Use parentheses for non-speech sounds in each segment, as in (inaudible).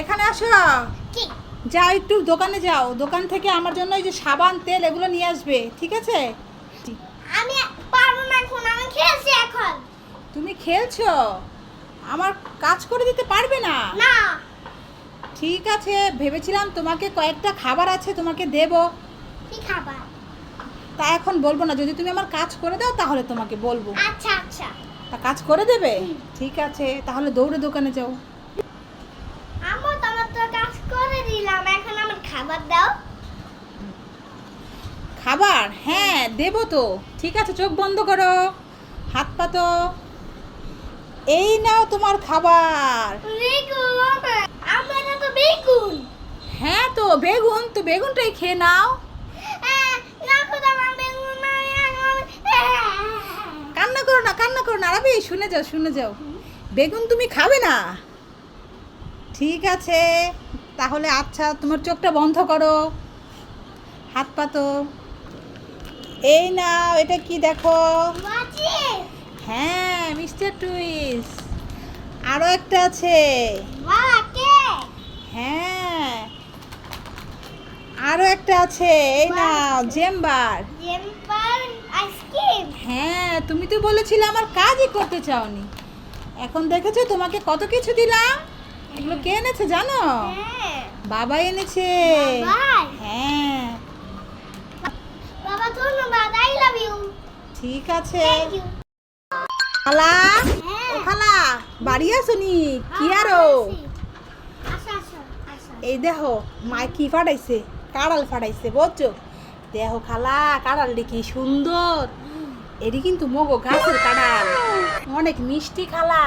এখানে আসো। কি? যাও একটু দোকানে যাও। দোকান থেকে আমার জন্য এই যে সাবান তেল এগুলো নিয়ে আসবে ঠিক আছে? আমি পারব না এখন আমি খেলছি এখন। তুমি খেলছো? আমার কাজ করে দিতে পারবে না? না। ঠিক আছে ভেবেছিলাম তোমাকে কয়েকটা খাবার আছে তোমাকে দেব। কি খাবার? তা এখন বলব না যদি তুমি আমার কাজ করে দাও তাহলে তোমাকে বলব। আচ্ছা আচ্ছা। তা কাজ করে দেবে? ঠিক আছে তাহলে দৌড়ে দোকানে যাও আমার তোমার তো কাজ করে দিলাম এখন আমার খাবার দাও। খাবার? হ্যাঁ দেবো তো। ঠিক আছে চোখ বন্ধ করো। হাত পাতো এই নাও তোমার খাবার। বেগুন তো হ্যাঁ তো বেগুন তো বেগুনটাই খেয়ে নাও। তো এখন কান্না করো না কান্না করো না। আরবি শুনে যাও শুনে যাও। বেগুন তুমি খাবে না। ঠিক আছে। তাহলে আচ্ছা তোমার চোখটা বন্ধ করো। হাত পাতো এই নাও, এটা কি দেখো? হ্যাঁ মিস্টার টুইস। আরও একটা আছে। হ্যাঁ। আরও একটা আছে। এই নাও, জেম্বার। হ্যাঁ তুমি তো বলেছিলে আমার কাজই করতে চাওনি। এখন দেখেছ, তোমাকে কত কিছু দিলাম? এগুলো কে এনেছে জানো? হ্যাঁ। বাবা এনেছে। হ্যাঁ। বাবা ধন্যবাদ আই লাভ ইউ ঠিক আছে। খালা? হ্যাঁ। ও খালা বাড়ি কি আরও? আসো আসো আসো। এই দেখো মা কি ফাটাইছে? কাড়াল ফাটাইছে বুঝছ? দেখো খালা কাড়ালটি কি সুন্দর। এটি কিন্তু মগো গাছের কাড়াল। অনেক মিষ্টি খালা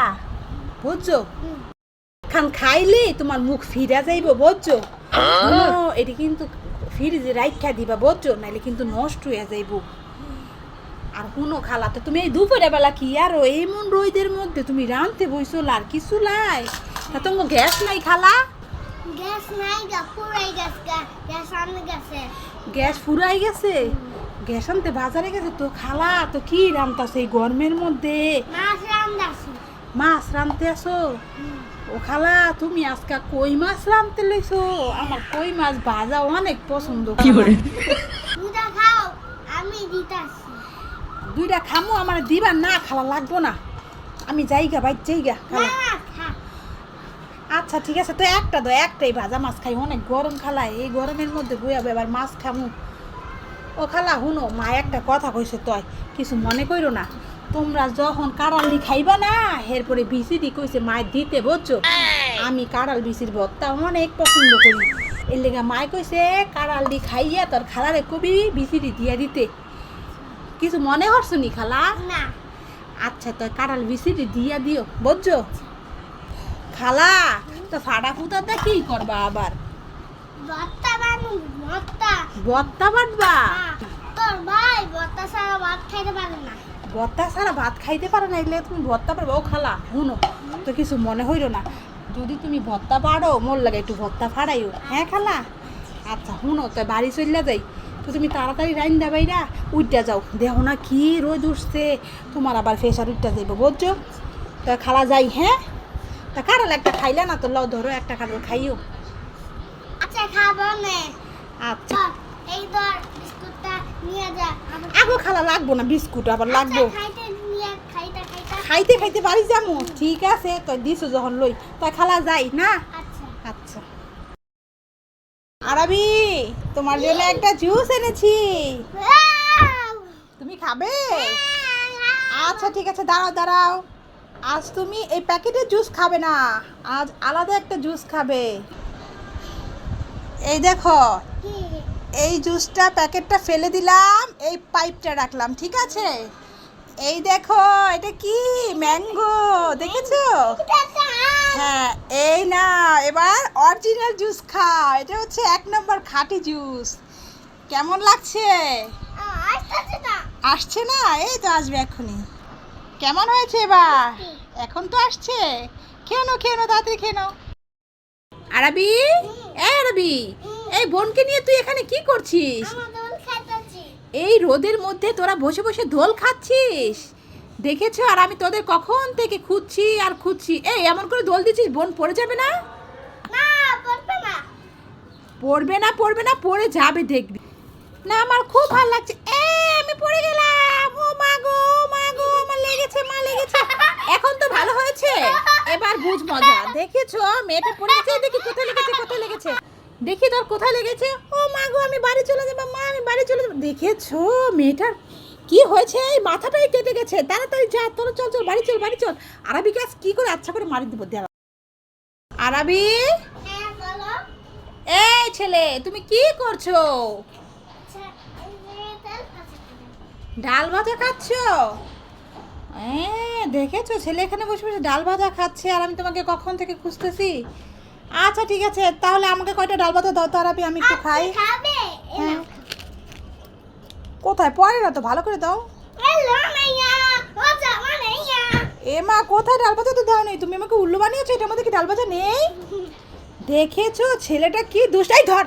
বুঝছ। খান খাইলে তোমার মুখ ফিরা যাইব বুঝছ? ও, এটি কিন্তু ফ্রিজে রাইখা দিবা বুঝছ? নাইলে কিন্তু নষ্ট হয়ে যাইব। আর শুনো খালা তো তুমি এই দুপুরে বেলা কি আর এমন রোদের মধ্যে তুমি রাঁধতে বইছো আর কিছু লাই তা তোমার গ্যাস নাই খালা? গ্যাস নাই গা পুরাই গ্যাস গ্যাস আনতে গেছে। গ্যাস ফুরাই গেছে? গ্যাস আনতে বাজারে গেছে? তো খালা তো কি রান্তাছে এই গরমের মধ্যে? মাছ মাছ রানতে আসো? ও খালা তুমি আজকে কই মাছ রানতে লইছো? আমার কই মাছ ভাজা অনেক পছন্দ খালা। দুটা খাও আমি দিতাছি। দুইটা খামো আমার দিবা না খালা লাগবো না। আমি যাইগা বাইর যাইগা না খালা। না খা। আচ্ছা ঠিক আছে তো একটা দো একটাই ভাজা মাছ খাই অনেক গরম খালা। এই গরমের মধ্যে বইয়া এবার মাছ খামু। ও খালা হুনো মা একটা কথা কইছে তয় কিছু মনে কইরো না। তোমরা যখন কাড়ালি খাইবা না এরপরে বিসিডি কইছে মায় দিতে বুঝছ আমি কাড়াল বিসির ভর্তা অনেক পছন্দ করি। এর লেগে মায় কইছে কাড়ালি খাইয়া তোর খালারে কবি বিসিডি দিয়া দিতে। কিছু মনে হরছো নি খালা? না। আচ্ছা তো কাঁড়াল বিসিটি দিয়া দিও বুঝছ খালা তো ফাটা ফুটাতে কি করবা আবার? বত্তা বানু বত্তা বত্তা বাটবা হ্যাঁ, তোর ভাই বত্তা ছাড়া ভাত খাইতে পারে না। বত্তা ছাড়া ভাত খাইতে পারো না এলে তুমি ভত্তা পারবা ও খালা শুনো তো কিছু মনে হইল না। যদি তুমি ভত্তা পারো মোর লাগে একটু ভত্তা ফাড়াইও। হ্যাঁ খালা? আচ্ছা শুনো তো বাড়ি চললা যাই। তো তুমি তাড়াতাড়ি রাইন দা বাইরা উইটা যাও। দেহ না কি রোদ উঠছে তোমার আবার ফেসার উইটা যাইব বুঝছ? তো খালা যাই হ্যাঁ? তা কাঁড়াল একটা খাইলে না তো লও ধরো একটা কাঁড়াল খাইও। আচ্ছা খাব নে। আচ্ছা। এই ধর বিস্কুটটা নিয়ে যা আবার আগো খালা লাগবো না বিস্কুট আবার লাগবো। আচ্ছা, খাইতে খাইতে। খাইতে বাড়ি যাব ঠিক আছে তো দিছো যখন লই। তাই খালা যাই না? আচ্ছা। আচ্ছা। আরবি তোমার জন্য একটা জুস এনেছি। তুমি খাবে? আচ্ছা ঠিক আছে দাঁড়াও দাঁড়াও। আজ তুমি এই প্যাকেটের জুস খাবে না। আজ আলাদা একটা জুস খাবে। এই দেখো? এই জুসটা প্যাকেটটা ফেলে দিলাম, এই পাইপটা রাখলাম, ঠিক আছে? এই দেখো, এটা কি? ম্যাঙ্গো, দেখেছ। হ্যাঁ এই না, এবার অরিজিনাল জুস খাও এটা হচ্ছে এক নম্বর খাঁটি জুস। কেমন লাগছে। আসছে না? এই তো আসবে এখনই। কেমন হয়েছে এবার? এখন তো আসছে। খেয়ে নো খেয়ে নো তাড়াতাড়ি খেয়ে নো আরবি? এই আরবি এই বোনকে নিয়ে তুই এখানে কি করছিস। এই রোদের মধ্যে তোরা বসে বসে দোল খাচ্ছিস? দেখেছ? আর আমি তোদের কখন থেকে খুঁজছি আর খুঁজছি। এই এমন করে দোল দিচ্ছিস বোন পড়ে যাবে না? পড়বে না। পড়বে না পড়ে যাবে দেখবি। না আমার খুব ভালো লাগছে। এ আমি পড়ে গেলাম। ও মা গো মা গো আমার লেগেছে মা লেগেছে। এখন তো ভালো হয়েছে। এবার বুঝ মজা। দেখেছ? মেয়েটা পড়ে গেছে দেখি কোথায় লেগেছে কোথায় লেগেছে। দেখি তোর কোথায় লেগেছে? ও মা গো, আমি বাড়ি চলে যাব, মা, আমি বাড়ি চলে যাব। দেখেছ মেয়েটার কি হয়েছে? এই মাথাটাই কেটে গেছে। তাড়াতাড়ি যা, তোর, চল চল, বাড়ি চল বাড়ি চল। আরবি গাছ কি করে আচ্ছা করে মারি দিব? দেওয়া আরবি? এই ছেলে, তুমি কি করছ? ডাল ভাজা খাচ্ছ? দেখেছ? ছেলে এখানে বসে বসে ডাল ভাজা খাচ্ছে, আর আমি তোমাকে কখন থেকে খুঁজতেছি? আচ্ছা ঠিক আছে। তাহলে আমাকে কয়টা ডাল ভাত দাও তার আমি একটু খাই। হ্যাঁ। কোথায়? পরে না তো ভালো করে দাও। এ মা কোথায় ডাল ভাজা তো দাও নেই তুমি আমাকে উল্লু বানিয়েছো এটার মধ্যে কি ডাল ভাজা নেই? (laughs) দেখেছ ছেলেটা কি দুষ্টাই ধর।